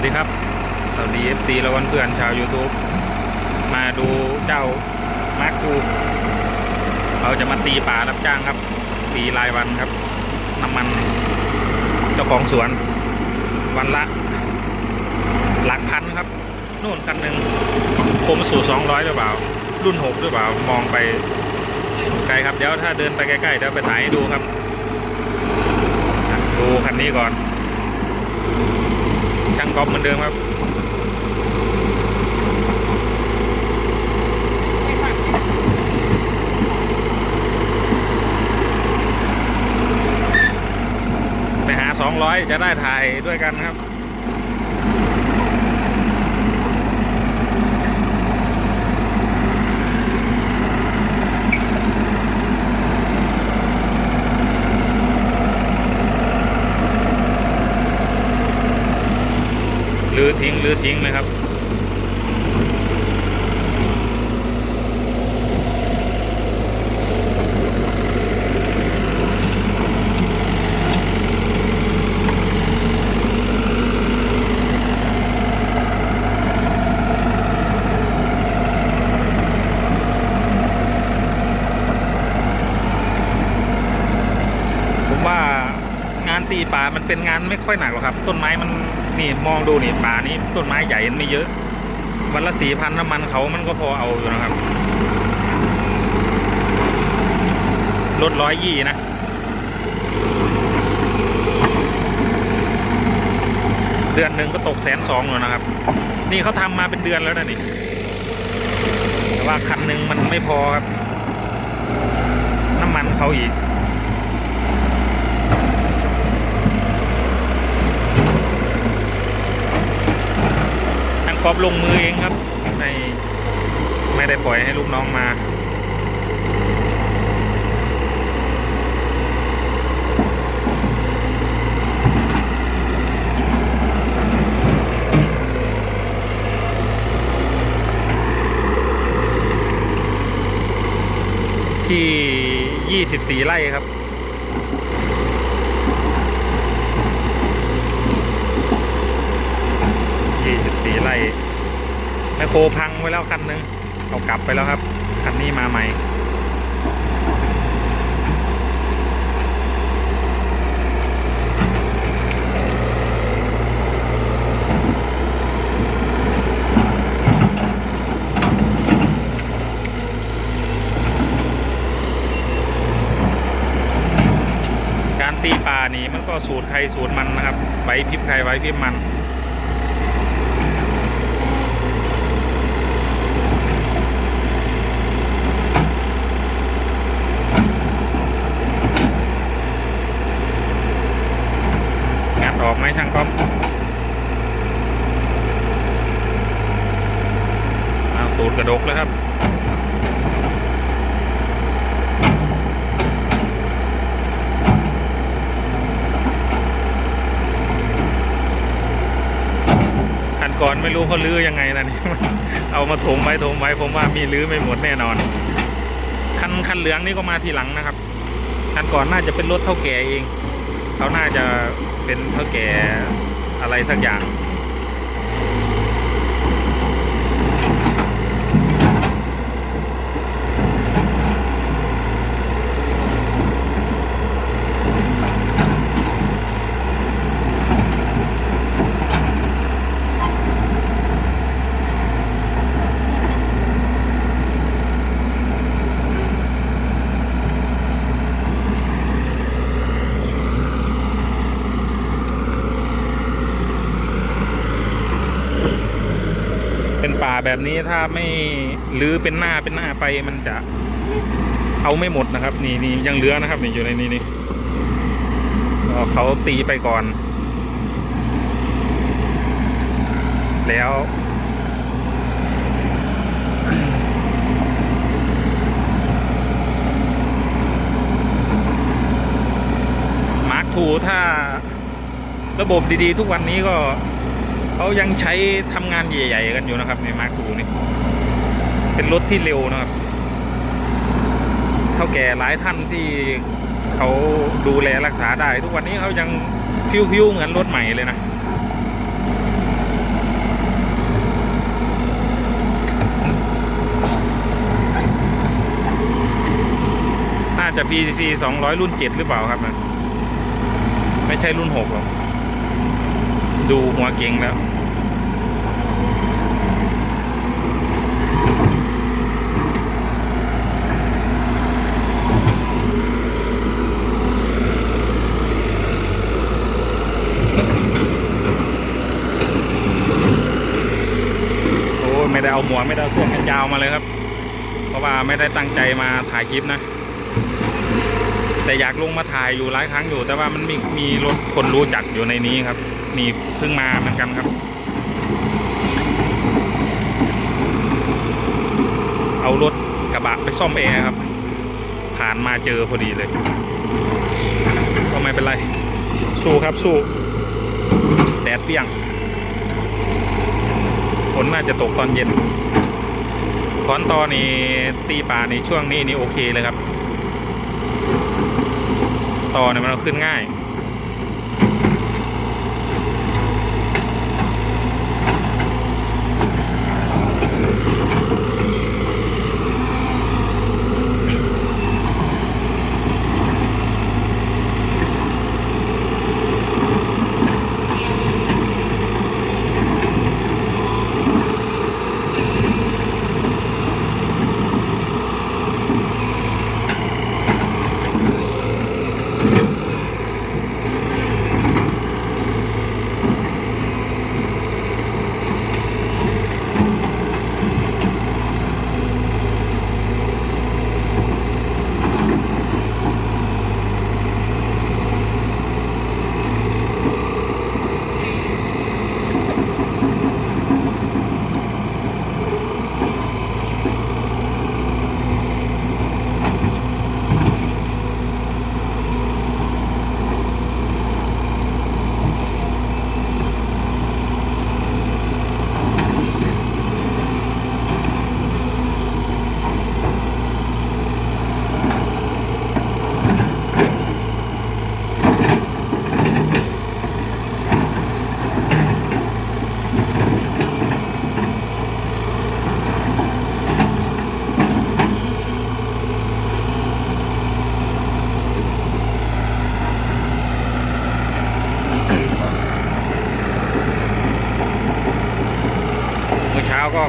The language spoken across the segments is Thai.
วัสดีครับ สวัสดี FC และเพื่อนชาว YouTube มาดูเจ้ามาร์คูเราจะมาตีป่ารับจ้างครับ ตีรายวันครับ น้ำมันเจ้าของสวน วันละ หลักพันครับ นู่นคันหนึ่งผมสู่สองร้อยหรือเปล่า รุ่นหกหรือเปล่า มองไปไกลครับ เดี๋ยวถ้าเดินไปใกล้ๆเดี๋ยวไปถ่ายให้ดูครับ ดูคันนี้ก่อน ช่างก๊อฟเหมือนเดิมครับไปหาสองร้อยจะได้ถ่ายด้วยกันครับ อทิ้งลือทิ้งเลยครับ ผมว่างานตีป่ามันเป็นงานไม่ค่อยหนักหรอกครับ ต้นไม้มัน นี่มองดูนี่ป่านี้ต้นไม้ใหญ่ไม่เยอะ วันละสี่พันน้ำมันเขามันก็พอเอาอยู่นะครับรถร้อยยี่นะเดือนหนึ่งก็ตกแสนสองเลยนะครับ นี่เขาทำมาเป็นเดือนแล้วนะนี่แต่ว่าคันหนึ่งมันไม่พอครับ น้ำมันเขาอีก ทางก อบลงมือเองครับ ไม่ไม่ได้ปล่อยให้ลูกน้องมาที่ 24 ไร่ครับ 24 ไร่ แมคโครพังไว้แล้วคันหนึงเอากลับไปแล้วครับ คันนี้มาใหม่ การตีปลานี่มันก็สูตรใครสูตรมันนะครับไว้พริบใครไว้พริบมัน ออกไหมช่างก๊อฟเอาสูตรกระดกแล้วครับคันก่อนไม่รู้เขาลื้อยังไงนะนี่เอามาถมไว้ถมไว้ผมว่ามีลื้อไม่หมดแน่นอน คันคันเหลืองนี่ก็มาทีหลังนะครับ คันก่อนน่าจะเป็นรถเท่าแก่เอง เขาน่าจะเป็นเท่าแก่อะไรสักอย่าง แบบนี้ถ้าไม่รื้อเป็นหน้าเป็นหน้าไปมันจะเอาไม่หมดนะครับ นี่นี่ยังเหลือนะครับนี่อยู่ในนี้นี่เขาตีไปก่อน แล้วมาร์คทูถ้าระบบดีๆ ทุกวันนี้ก็ เขายังใช้ทำงานใหญ่ๆกันอยู่นะครับในมาร์คูนี่เป็นรถที่เร็วนะครับ เท่าแก่หลายท่านที่เขาดูแลรักษาได้ ทุกวันนี้เขายังพิ้วๆเหมือนรถใหม่เลยนะน่าจะ PCC 200 รุ่น 7 หรือเปล่าครับนะไม่ใช่รุ่น 6 หรอก ดูหัวเก่งแล้ว โอ้ยไม่ได้เอาหมวกไม่ได้เอาเสื้อกันยาวมาเลยครับ เพราะว่าไม่ได้ตั้งใจมาถ่ายคลิปนะ แต่อยากลงมาถ่ายอยู่หลายครั้งอยู่ แต่ว่ามันมีมีรถคนรู้จักอยู่ในนี้ครับมีเพิ่งมาเหมือนกันครับ เอารถกระบะไปซ่อมแอร์ครับ ผ่านมาเจอพอดีเลย ก็ไม่เป็นไร สู้ครับสู้ แดดเปรี้ยงฝนน่าจะตกตอนเย็นถอนตอนี่ตีป่าในช่วงนี้นี่โอเคเลยครับ ต่อเนี่ยมันเราขึ้นง่าย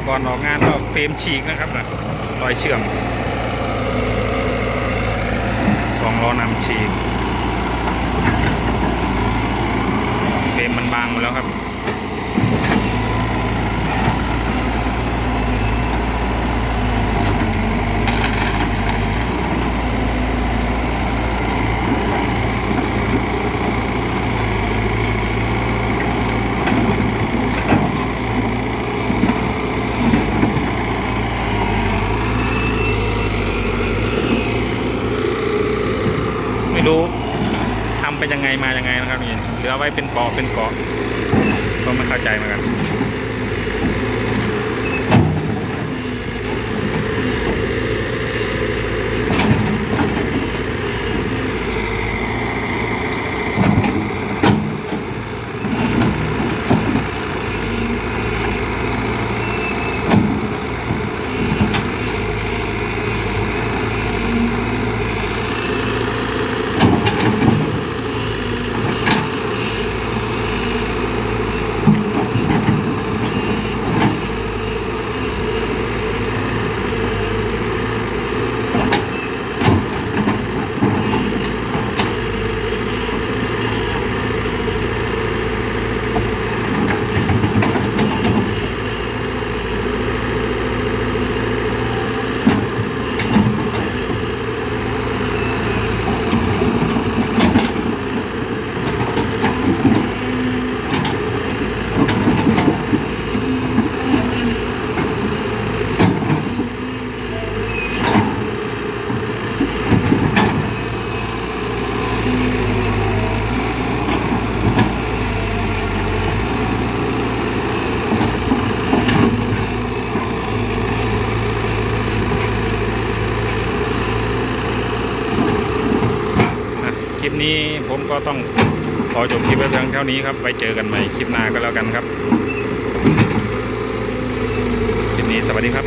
ก่อนออกงานก็เฟรมฉีกนะครับนะรอยเชื่อมสองล้อนำฉีกเฟรมมันบางหมดแล้วครับ ไม่รู้ทำไปยังไง มายังไงนะครับนี่เหลือไว้เป็นเกาะเป็นเกาะก็ไม่เข้าใจเหมือนกัน นี้ผมก็ต้องขอจบคลิปไว้เพียงเท่านี้ครับไว้เจอกันใหม่คลิปหน้าก็แล้วกันครับ คลิปนี้สวัสดีครับ